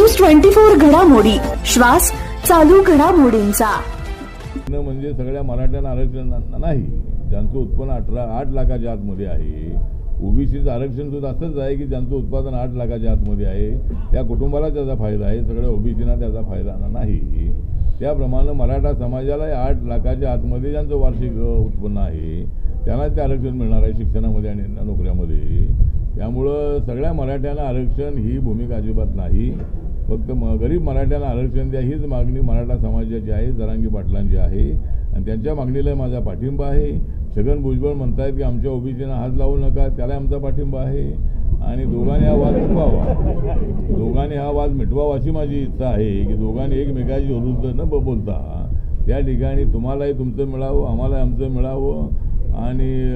Twenty four घडामोडी. श्वास चालू घडामोडींचा. म्हणजे सगळ्या मराठ्यांना आरक्षण नाही. ज्यांचं उत्पन्न अठरा आठ लाखाच्या आतमध्ये आहे. ओबीसीचं आरक्षण सुद्धा असंच आहे की ज्यांचं उत्पादन आठ लाखाच्या आतमध्ये आहे. त्या कुटुंबाला त्याचा फायदा आहे. सगळ्या ओबीसीना त्याचा फायदा नाही. त्याप्रमाणे मराठा समाजाला आठ लाखाच्या आतमध्ये ज्यांचं वार्षिक उत्पन्न आहे त्यांना ते आरक्षण मिळणार आहे शिक्षणामध्ये आणि नोकऱ्यामध्ये. त्यामुळं सगळ्या मराठ्यांना आरक्षण ही भूमिका अजिबात नाही. फक्त म गरीब मराठ्यांना आरक्षण द्या हीच मागणी मराठा समाजाची आहे जरांगी पाटलांची आहे. आणि त्यांच्या मागणीला माझा पाठिंबा आहे. छगन भुजबळ म्हणतायत की आमच्या ओबीसीना हात लावू नका त्याला आमचा पाठिंबा आहे. आणि दोघांनी हा वाद मिटवावा दोघांनी हा वाद मिटवावा अशी माझी इच्छा आहे की दोघांनी एकमेकाची विरुद्ध न ब- बोलता त्या ठिकाणी तुम्हालाही तुमचं मिळावं आम्हालाही आमचं मिळावं. आणि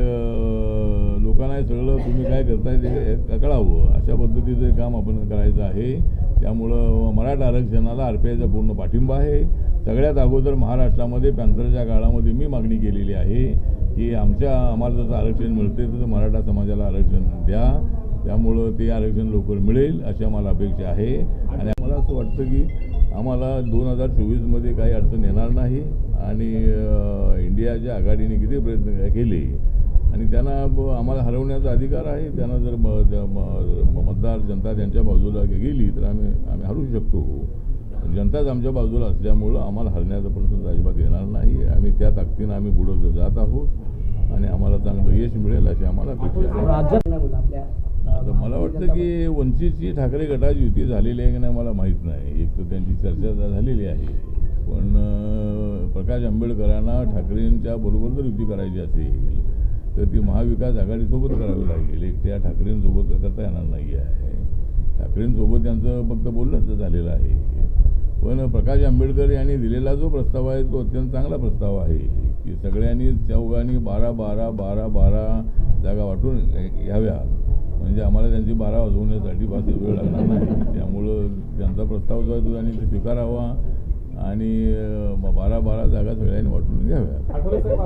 अं, सगळं तुम्ही काय करताय ते कळावं. अशा पद्धतीचं काम आपण करायचं आहे. त्यामुळं मराठा आरक्षणाला आर पी आयचा पूर्ण पाठिंबा आहे. सगळ्यात अगोदर महाराष्ट्रामध्ये पॅन्थरच्या काळामध्ये मी मागणी केलेली आहे की आमच्या आम्हाला जसं आरक्षण मिळते तसं मराठा समाजाला आरक्षण द्या. त्यामुळं ते आरक्षण लवकर मिळेल अशी आम्हाला अपेक्षा आहे. आणि आम्हाला असं वाटतं की आम्हाला दोन हजार चोवीसमध्ये काही अडचण येणार नाही. आणि इंडियाच्या आघाडीने किती प्रयत्न केले आणि त्यांना ब- आम्हाला हरवण्याचा अधिकार आहे. त्यांना जर मतदार जनता त्यांच्या बाजूला गेली तर आम्ही आम्ही हरू शकतो. जनताच आमच्या बाजूला असल्यामुळं आम्हाला हरण्याचा प्रश्न अजिबात येणार नाही आम्ही त्या ताकदीनं आम्ही पुढं जात आहोत आणि आम्हाला चांगलं यश मिळेल अशी आम्हाला आता मला वाटतं की वंचितची ठाकरे गटाची युती झालेली आहे की नाही मला माहीत नाही. एक तर त्यांची चर्चा झालेली आहे. पण प्रकाश आंबेडकरांना ठाकरेंच्या बरोबर जर युती करायची असेल तर ती महाविकास आघाडीसोबत करावी लागेल. एकट्या ठाकरेंसोबत करता येणार नाही आहे. ठाकरेंसोबत त्यांचं फक्त बोलणंच झालेलं आहे. पण प्रकाश आंबेडकर यांनी दिलेला जो प्रस्ताव आहे तो अत्यंत चांगला प्रस्ताव आहे की सगळ्यांनी चौघांनी बारा बारा बारा बारा जागा वाटून घ्याव्या. म्हणजे आम्हाला त्यांची बारा वाजवण्यासाठी फार वेळ लागणार नाही. त्यामुळं त्यांचा प्रस्ताव जो आहे तो त्यांनी स्वीकारावा आणि बारा बारा जागा सगळ्यांनी वाटून घ्याव्या.